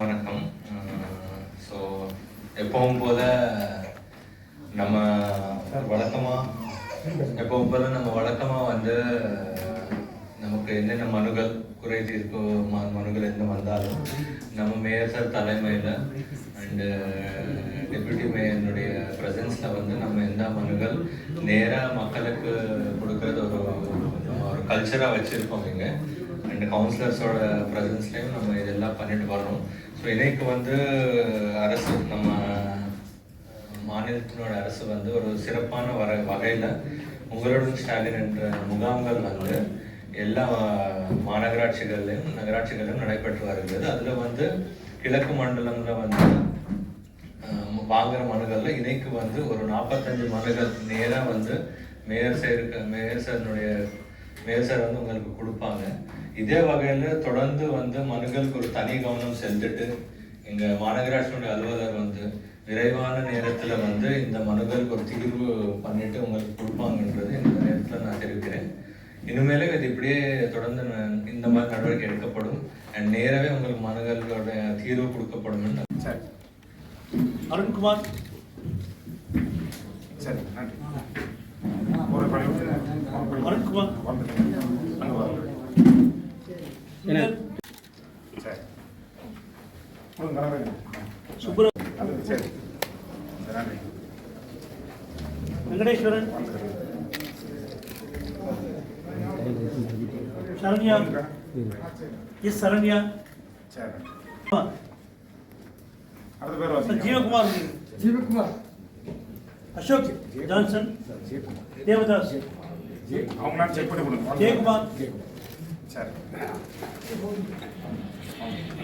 வணக்கம். ஸோ எப்பவும் போல நம்ம வழக்கமாக எப்பவும் போல நம்ம வழக்கமாக வந்து நமக்கு என்னென்ன மனுகள் குறை தீர்க்கும் ம- மனுகள் என்ன வந்தாலும் நம்ம மேயர் சார் தலைமையில் அண்டு டெப்யூட்டி மேயனுடைய ப்ரெசன்ஸில் வந்து நம்ம எந்த மனுகள் நேராக மக்களுக்கு கொடுக்கறது ஒரு ஒரு கல்ச்சராக வச்சுருக்கோம் இங்கே. அண்ட் கவுன்சிலர்ஸோட ப்ரெசன்ஸ்லேயும் நம்ம இதெல்லாம் பண்ணிட்டு வரோம் ஸோ இன்னைக்கு வந்து அரசு நம்ம மாநிலத்தினோட அரசு வந்து ஒரு சிறப்பான வர வகையில் உங்களுடன் ஸ்டாலின் என்ற முகாம்கள் வந்து எல்லா மாநகராட்சிகள்லையும் நகராட்சிகளிலும் நடைபெற்று வருகிறது. அதில் வந்து கிழக்கு மண்டலங்களில் வந்து அஹ், வாங்குற மனுகளில் இணைக்கு வந்து ஒரு நாற்பத்தஞ்சு மனுகள் நேராக வந்து மேயர் சாருக்கு மேயர் சாரினுடைய மேயர் சார் வந்து உங்களுக்கு கொடுப்பாங்க. இதே வகையில் தொடர்ந்து வந்து மனுக்களுக்கு ஒரு தனி கவனம் செலுத்திட்டு எங்கள் மாநகராட்சியினுடைய அலுவலர் வந்து விரைவான நேரத்தில் வந்து இந்த மனுக்களுக்கு ஒரு தீர்வு பண்ணிட்டு உங்களுக்கு கொடுப்பாங்கன்றது இந்த நேரத்தில் நான் தெரிவிக்கிறேன். இனிமேலே இது இப்படியே தொடர்ந்து இந்த மாதிரி நடவடிக்கை எடுக்கப்படும். அண்ட் நேரவே உங்களுக்கு மனுக்களோட தீர்வு கொடுக்கப்படும். சரி. அருண்குமார். சரி நன்றி. அருண்குமார். சுப்ர சரி, நன்றி. வெங்கடேஸ்வரன். சரண்யா. எஸ் சரண்யா. சரி குமார். அடுத்த பேர் வாசிங்க. ஜீவகுமார் ஜீவகுமார். அசோக் ஜான்சன். தேவதாஸ். அவங்களாம் செக் பண்ணி கொடுங்க. ஜெயக்குமார் சரி.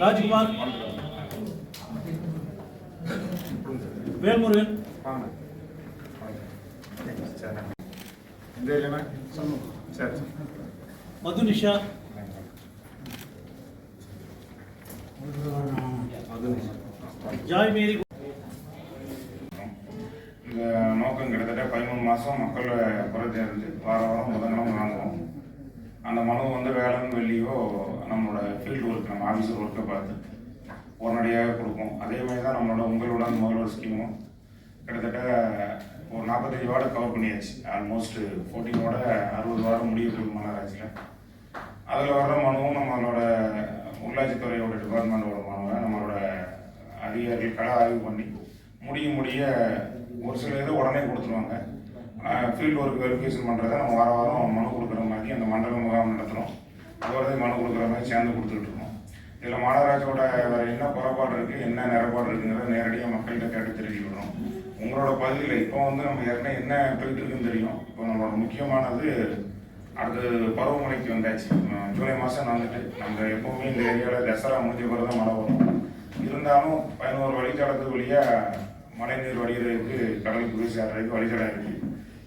ராஜ்குமார். வேல்முருகன். இந்த இல்லைன்னா சரி. மதுனிஷா ஜாய் மேரி இந்த நோக்கம் கிட்டத்தட்ட பதிமூணு மாதம் மக்கள் குறைச்சி இருந்து வார வாரம் புதன்கிழமை வாங்குவோம் அந்த மனு வந்து வேளாண் வெள்ளியோ நம்மளோட ஃபீல்டு ஒர்க் நம்ம ஆஃபீஸர் ஒர்க்கை பார்த்து உடனடியாக கொடுப்போம். அதே மாதிரி தான் நம்மளோட உங்களோட அந்த முதல்வர் ஸ்கீமும் கிட்டத்தட்ட ஒரு நாற்பத்தஞ்சு வார்டை கவர் பண்ணியாச்சு. ஆல்மோஸ்ட் ஃபோர்டீனோட அறுபது வாரம் முடிவு மாநகராட்சியில் அதில் வர்ற மனுவும் நம்மளோட உள்ளாட்சித்துறையோட டிபார்ட்மெண்ட்டோட மனுவை நம்மளோட அதிகாரிகள் கள ஆய்வு பண்ணி முடிய முடிய ஒரு சில இதை உடனே கொடுத்துருவாங்க. ஃபீல்டு ஒர்க் வெரிஃபிகேஷன் பண்ணுறதை நம்ம வார வாரம் மனு கொடுக்குற மாதிரி அந்த மண்டல முகாம் நடத்துகிறோம் அதோட மனு கொடுக்குற மாதிரி சேர்ந்து கொடுத்துட்டு இருக்கோம். இதில் மாநகராட்சியோட வேறு என்ன குறைபாடு இருக்குது என்ன நிறப்பாடு இருக்குங்கிறத நேரடியாக மக்கள்கிட்ட கேட்டு தெரிவிக்கிறோம் உங்களோட பகுதியில் இப்போ வந்து நம்ம ஏற்கனவே என்ன போயிட்டு இருக்குன்னு தெரியும். இப்போ நம்மளோட முக்கியமானது அடுத்து பருவமழைக்கு வந்தாச்சு. ஜூலை மாதம் வந்துட்டு நம்ம எப்போவுமே இந்த ஏரியாவில் தசரா முடிஞ்ச பிறகு தான் மழை வரும். இருந்தாலும் பதினோரு வழித்தடத்து வழியாக மழைநீர் வடிகிறதுக்கு கடலுக்கு போய் சேர்றதுக்கு வழித்தடம் இருக்குது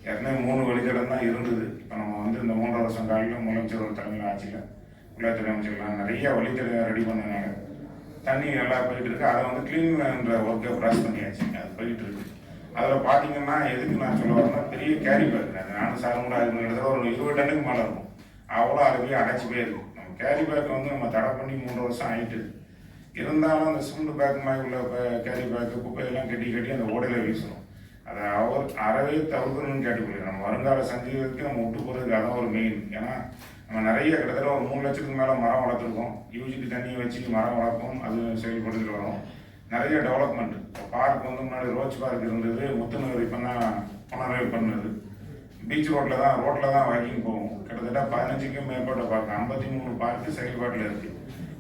ஏற்கனவே மூணு வழித்தடம் தான் இருந்தது. இப்போ நம்ம வந்து இந்த மூன்றரை வருஷம் காலையில் முதலமைச்சர் தலைமையில் ஆட்சியில் உள்ளாத்துறை அமைச்சர்லாம் நிறைய வழித்தடம் ரெடி பண்ணாங்க தண்ணி நல்லா போயிட்டு இருக்கு. அதை வந்து க்ளீன்ன்ற ஒர்க்கை ப்ராஸ் பண்ணியாச்சு. அது போயிட்டு இருக்கு. அதில் பார்த்தீங்கன்னா எதுக்கு நான் சொல்ல வரேன்னா பெரிய கேரி பேக் அது நானும் சாரும் கூட அது கிட்டத்தட்ட ஒரு இருபது டன்னுக்கு மேலே இருக்கும். அவ்வளோ அருமையாக அடைச்சி போயிருக்கும் நம்ம கேரி பேக்கை வந்து நம்ம தடை பண்ணி மூன்று வருஷம் ஆகிட்டு இருந்தாலும் அந்த சிமெண்ட் பேக் மாதிரி உள்ள கேரி பேக்கு குப்பையெல்லாம் கட்டி கட்டி அந்த ஓடையில் வீசணும் அதை அவர் அறவே தவிர்க்கணும்னு கேட்டுக்கொள்ள நம்ம வருங்கால சந்ததிகளுக்கு நம்ம விட்டு போகிறதுக்கு அதான் ஒரு மெயின் ஏன்னா நம்ம நிறைய கிட்டத்தட்ட ஒரு மூணு லட்சத்துக்கு மேலே மரம் வளர்த்துருக்கோம். யூஜிக்கு தண்ணி வச்சு மரம் வளர்ப்போம். அது செயல்படுத்திட்டு வரோம். நிறைய டெவலப்மெண்ட் இப்போ பார்க் வந்து முன்னாடி ரோச் பார்க் இருந்தது முத்துநகர் இப்போ தான் புனரவை பண்ணது. பீச் ரோட்டில் தான் ரோட்டில் தான் வாக்கிங் போவோம். கிட்டத்தட்ட பதினஞ்சுக்கும் மேற்பட்ட பார்க் ஐம்பத்தி மூணு பார்க்கு செயல்பாட்டில் இருக்குது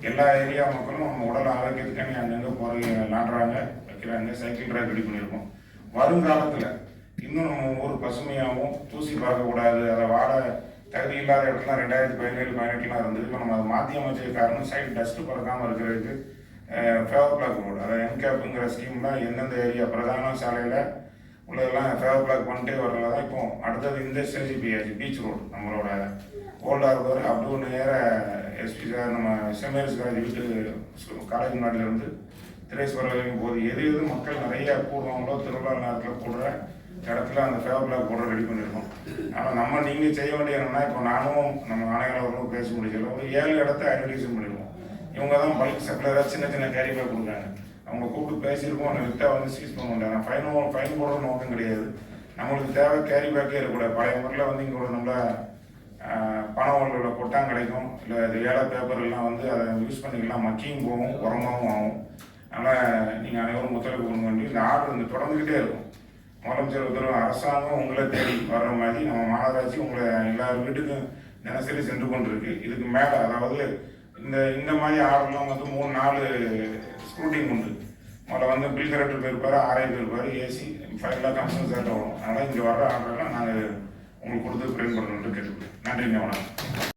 எல்லா ஏரியா மக்களும் நம்ம உடல் ஆரோக்கியத்துக்கான அங்கங்கே போகிற விளாண்டுறாங்க வைக்கிறாங்க சைக்கிள் ட்ரைவ் ரெடி பண்ணியிருக்கோம் வருங்காலத்தில் இன்னும் நம்ம ஊர் பசுமையாகவும் தூசி பார்க்கக்கூடாது அதை வாட தகுதி இல்லாத இடத்துல ரெண்டாயிரத்தி பதினேழு பதினெட்டுலாம் இருந்தது. இப்போ நம்ம அதை மாற்றி அமைச்சது காரணம் சைடு டஸ்ட்டு பறக்காமல் இருக்கிறதுக்கு ஃபேவர் பிளாக் ரோடு அதாவது என்கேப்புங்கிற ஸ்கீம்லாம் எந்தெந்த ஏரியா பிரதான சாலையில் உள்ளதெல்லாம் ஃபேவர் பிளாக் பண்ணிட்டே வரல தான் இப்போ அடுத்தது இந்த ஸ்டேஜ் பீச் ரோடு நம்மளோட ஓல்டாக ஹார்பர் அப்டூ நேர எஸ்பி சார் நம்ம செமேரிஸ் காலேஜ் வீட்டு காலேஜ் முன்னாடில திரேஸ்வரர் வரைக்கும் போது எது எது மக்கள் நிறைய கூடுவாங்களோ திருவிழா நேரத்தில் கூடுற இடத்துல அந்த ஃபேவர் பிளாக் போட ரெடி பண்ணியிருக்கோம் ஆனால் நம்ம நீங்கள் செய்ய வேண்டிய என்னென்னா இப்போ நானும் நம்ம ஆணையாளர்களும் பேச முடியல ஒரு ஏழு இடத்த ஐடென்டிஃபிகேஷன் பண்ணிடுவோம் இவங்க தான் பல்க் சப்ளையராக சின்ன சின்ன கேரி பேக் கொடுக்குறாங்க. அவங்க கூப்பிட்டு பேசியிருக்கோம் அந்த வித்தா வந்து சீஸ் பண்ண மாட்டாங்க ஃபைன் ஃபைன் போடுற நோக்கம் கிடையாது. நம்மளுக்கு தேவை கேரி பேக்கே இருக்கக்கூடாது பழைய முறையில் வந்து இங்கே ஒரு நம்மள பண உள்ள கொட்டாங் கிடைக்கும். இல்லை இது ஏழை பேப்பர் எல்லாம் வந்து அதை யூஸ் பண்ணிக்கலாம். மக்கியும் போகும் உரமாகவும் ஆகும். அதனால் நீங்கள் அனைவரும் ஒத்துழைப்பு கொடுங்க வேண்டி இந்த ஆர்டர் வந்து தொடர்ந்துக்கிட்டே இருக்கும். முதலமைச்சர் உத்தரவு அரசாங்கம் உங்களை தேடி வர்ற மாதிரி நம்ம மாநகராட்சி உங்களை எல்லார் வீட்டுக்கும் தினசரி சென்று கொண்டிருக்கு. இதுக்கு மேலே அதாவது இந்த இந்த மாதிரி ஆர்டர்லாம் வந்து மூணு நாலு ஸ்க்ரூட்டிங் உண்டு. முதல்ல வந்து பில் கரெக்டர் போயிருப்பார் ஆர்ஐ போயிருப்பார் ஏசி ஃபைவ்லாம் கமிஷன் சேர்ட்ட வரும். அதனால் இங்கே வர்ற ஆர்டர்லாம் நாங்கள் உங்களுக்கு கொடுத்து பிரிண்ட் பண்ணணுன்ட்டு கேட்டுக்கிறேன் நன்றிங்க வணக்கம்.